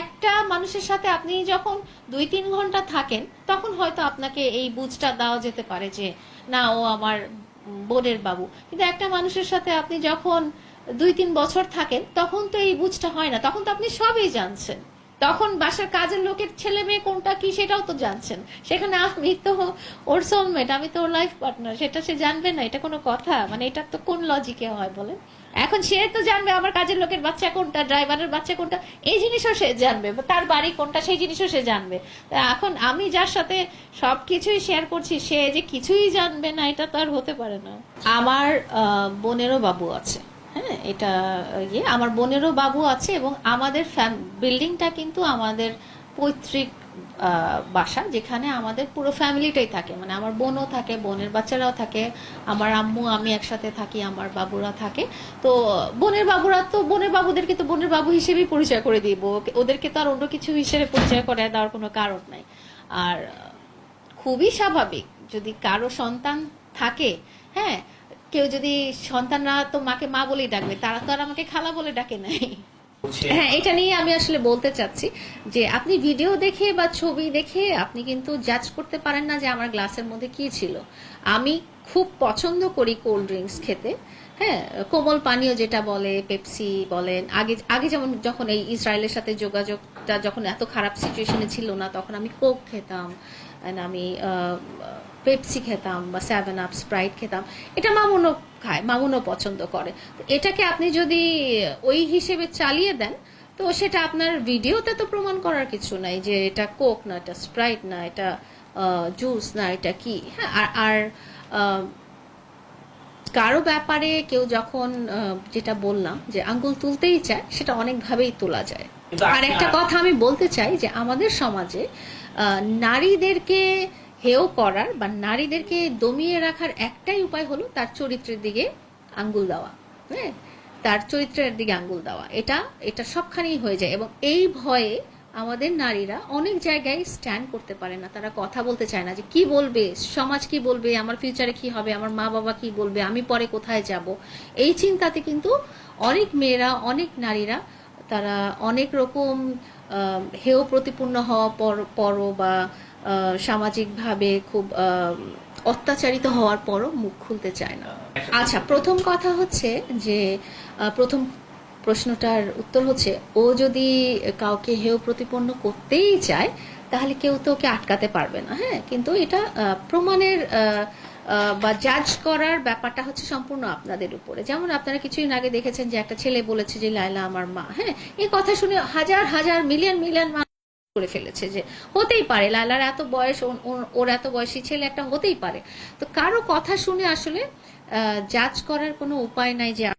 একটা মানুষের সাথে আপনি যখন দুই তিন ঘণ্টা থাকেন, তখন হয়তো আপনাকে এই বুঝটা দেওয়া যেতে পারে যে, না, ও আমার বোনের বাবু। কিন্তু একটা মানুষের সাথে আপনি যখন দুই তিন বছর থাকেন, তখন তো এই বুঝটা হয় না। তখন তো আপনি সবই জানছেন। তখন বাসার কাজের লোকের ছেলে মেয়ে কোনটা কি সেটাও তো জানছেন। সেখানে আমি তো ওর সোলমেট আমি তো ওর লাইফ পার্টনার সেটা সে জানবে না, এটা কোনো কথা? মানে এটা তো কোন লজিকে হয় বলেন? এখন সে তো জানবে আমার কাজের লোকের বাচ্চা কোনটা, ড্রাইভারের বাচ্চা কোনটা, এই জিনিসও সে জানবে তার বাড়ি কোনটা, সেই জিনিসও সে জানবে। এখন আমি যার সাথে সব কিছুই শেয়ার করছি, সে যে কিছুই জানবে না, এটা তো আর হতে পারে না। আমার বোনেরও বাবু আছে হ্যাঁ এটা ইয়ে আমার বোনেরও বাবু আছে এবং আমাদের ফ্যাম বিল্ডিংটা কিন্তু আমাদের পৈতৃক বাসা যেখানে আমাদের পুরো ফ্যামিলিটাই থাকে। মানে আমার বোনও থাকে, বোনের বাচ্চারাও থাকে, আমার আম্মু, আমি একসাথে থাকি, আমার বাবুরা থাকে। তো বোনের বাবুরা তো, বোনের বাবুদেরকে তো বোনের বাবু হিসেবেই পরিচয় করে দিব ওদেরকে তো আর অন্য কিছু হিসেবে পরিচয় করে দেওয়ার কোনো কারণ নাই। আর খুবই স্বাভাবিক, যদি কারও সন্তান থাকে হ্যাঁ কেউ যদি সন্তানরা তো মাকে মা বলেই ডাকবে, তারা তো আর আমাকে খালা বলে ডাকে নাই। হ্যাঁ এটা নিয়ে আমি আসলে বলতে চাচ্ছি যে আপনি ভিডিও দেখে বা ছবি দেখে আপনি কিন্তু জাজ করতে পারেন না যে আমার গ্লাসের মধ্যে কি ছিল। আমি খুব পছন্দ করি কোল্ড ড্রিঙ্কস খেতে। হ্যাঁ কোমল পানীয় যেটা বলে পেপসি বলেন। আগে আগে যেমন যখন এই ইসরায়েলের সাথে যোগাযোগটা যখন এত খারাপ সিচুয়েশনে ছিল না, তখন আমি কোক খেতাম। আমি পেপসি খেতাম বা সেভেন আপ স্প্রাইট খেতাম। এটা মামুনও খায় মামুনও পছন্দ করে। তো এটাকে আপনি যদি ওই হিসেবে চালিয়ে দেন তো সেটা আপনার ভিডিওতে তো প্রমাণ করার কিছু নাই যে এটা কোক না এটা স্প্রাইট না এটা জুস না এটা কি? হ্যাঁ আর কারও ব্যাপারে কেউ যখন যেটা বললাম যে আঙ্গুল তুলতেই চায় সেটা অনেকভাবেই তোলা যায়। আর একটা কথা আমি বলতে চাই যে আমাদের সমাজে আহ, নারীদেরকে হেয় করার বা নারীদেরকে দমিয়ে রাখার একটাই উপায় হলো তার চরিত্রের দিকে আঙ্গুল দেওয়া হ্যাঁ? তার চরিত্রের দিকে আঙ্গুল দেওয়া। এটা এটা সবখানেই হয়ে যায় এবং এই ভয়ে আমাদের নারীরা অনেক জায়গায় স্ট্যান্ড করতে পারে না। তারা কথা বলতে চায় না যে কি বলবে, সমাজ কি বলবে, আমার ফিউচারে কি হবে, আমার মা বাবা কি বলবে, আমি পরে কোথায় যাব? এই চিন্তাতে কিন্তু অনেক মেয়েরা, অনেক নারীরা তারা অনেক রকম হেয় প্রতিপূর্ণ হওয়া পর, পরও বা সামাজিকভাবে খুব অত্যাচারিত হওয়ার পরও মুখ খুলতে চায় না। আচ্ছা প্রথম কথা হচ্ছে যে প্রথম প্রশ্নটার উত্তর হচ্ছে, ও যদি কাউকে হেয় প্রতিপন্ন করতেই চায়, তাহলে কেউ তো ওকে আটকাতে পারবে না হ্যাঁ? কিন্তু এটা প্রমাণের বা জাজ করার ব্যাপারটা হচ্ছে সম্পূর্ণ আপনাদের উপরে। যেমন আপনারা কিছুদিন আগে দেখেছেন যে একটা ছেলে বলেছে যে লাইলা আমার মা হ্যাঁ? এই কথা শুনে হাজার হাজার, মিলিয়ন মিলিয়ন করে ফেলেছে যে হতেই পারে, লালার এত বয়স, ওর- এত বয়সী ছেলে একটা হতেই পারে। তো কারও কথা শুনে আসলে জাজ করার কোনো উপায় নাই যে